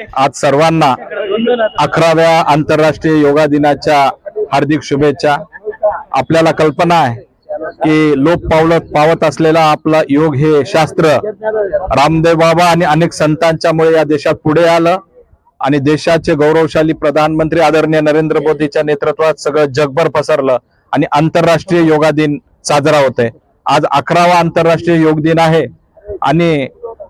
आज सर्वांना अकराव्या आंतरराष्ट्रीय योगा दिनाच्या हार्दिक शुभेच्छा. आपल्याला कल्पना आहे की लोक पावलत पावत असलेला आपला योग हे शास्त्र रामदेव बाबा आणि अनेक संतांच्यामुळे या देशात पुढे आलं आणि देशाचे गौरवशाली प्रधानमंत्री आदरणीय नरेंद्र मोदीच्या नेतृत्वात सगळं जगभर पसरलं आणि आंतरराष्ट्रीय योगा दिन साजरा होतोय. आज अकरावा आंतरराष्ट्रीय योग दिन आहे आणि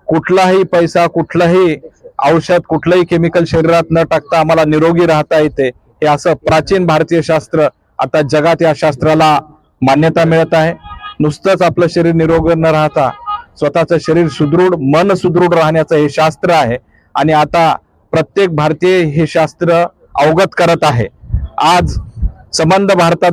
कुठलाही पैसा कुठलाही औषध कुठलंही केमिकल शरीरात न टाकता आम्हाला निरोगी राहता येते. हे असं प्राचीन भारतीय शास्त्र आता जगात या शास्त्राला मान्यता मिळत आहे. नुसतंच आपलं शरीर निरोगी न राहता स्वतःचं शरीर सुदृढ मन सुदृढ राहण्याचं हे शास्त्र आहे. आणि आता प्रत्येक भारतीय हे शास्त्र अवगत करत आहे. आज संबंध भारतात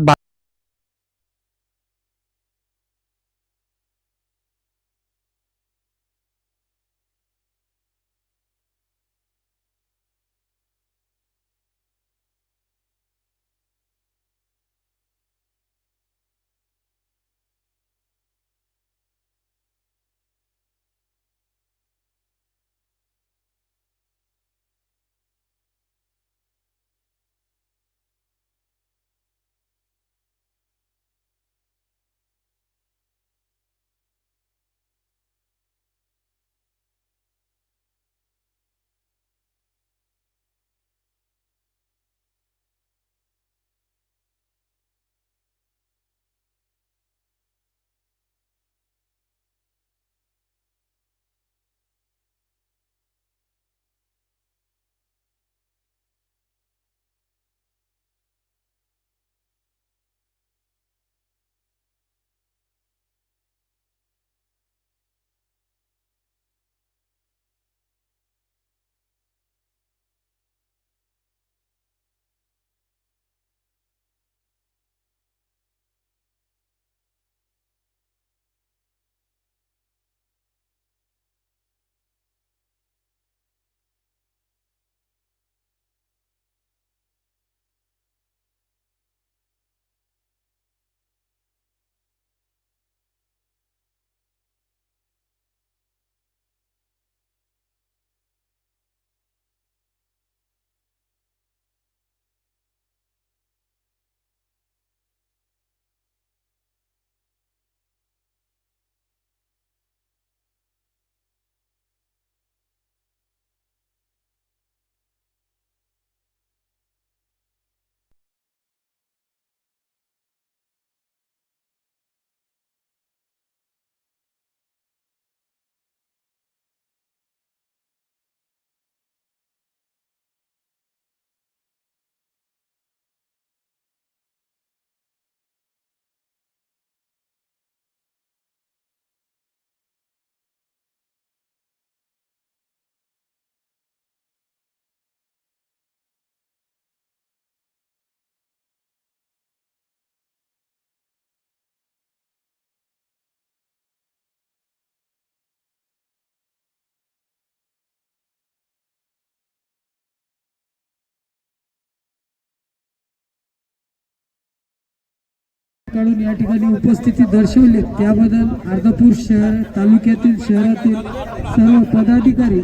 काढून या ठिकाणी उपस्थिती दर्शवली. त्याबद्दल अर्धापूर शहर तालुक्यातील शहरातील सर्व पदाधिकारी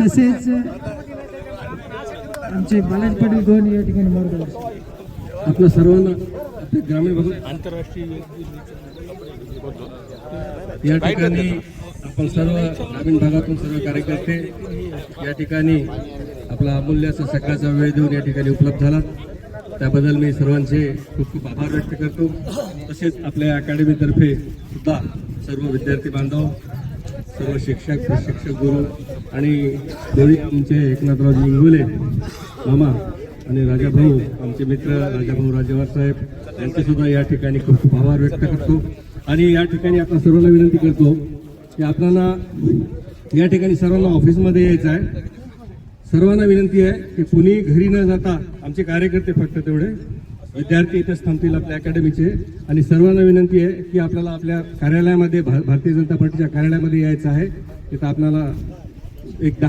तसेच आमचे बालाज पाटील गण या ठिकाणी मार्गदर्शन आपल्या सर्वांना आपल्या ग्रामीण भागात आंतरराष्ट्रीय या ठिकाणी आपण सर्व ग्रामीण भागातून सर्व कार्यकर्ते या ठिकाणी आपला अमूल्य असा सकाळचा वेळ देऊन या ठिकाणी उपलब्ध झाला त्याबद्दल मी सर्वांचे खूप खूप आभार व्यक्त करतो. तसेच आपल्या अकॅडमीतर्फे सुद्धा सर्व विद्यार्थी बांधव सर्व शिक्षक प्रशिक्षक गुरु आणि दोन्ही आमचे एकनाथरावजी इंगोले मामा आणि राजाभाऊ आमचे मित्र राजाभाऊ राजेवार साहेब यांचे सुद्धा या ठिकाणी खूप खूप आभार व्यक्त करतो. आणि या ठिकाणी आपण सर्वांना विनंती करतो की आपल्याला या ठिकाणी सर्वांना ऑफिसमध्ये यायचं आहे. सर्वांना विनंती आहे की कुणी घरी न जाता आमचे कार्यकर्ते फक्त तेवढे विद्यार्थी इथेच थांबतील आपल्या अकॅडमीचे आणि सर्वांना विनंती आहे की आपल्याला आपल्या कार्यालयामध्ये भारतीय जनता पार्टीच्या कार्यालयामध्ये यायचं आहे. तिथं आपल्याला एक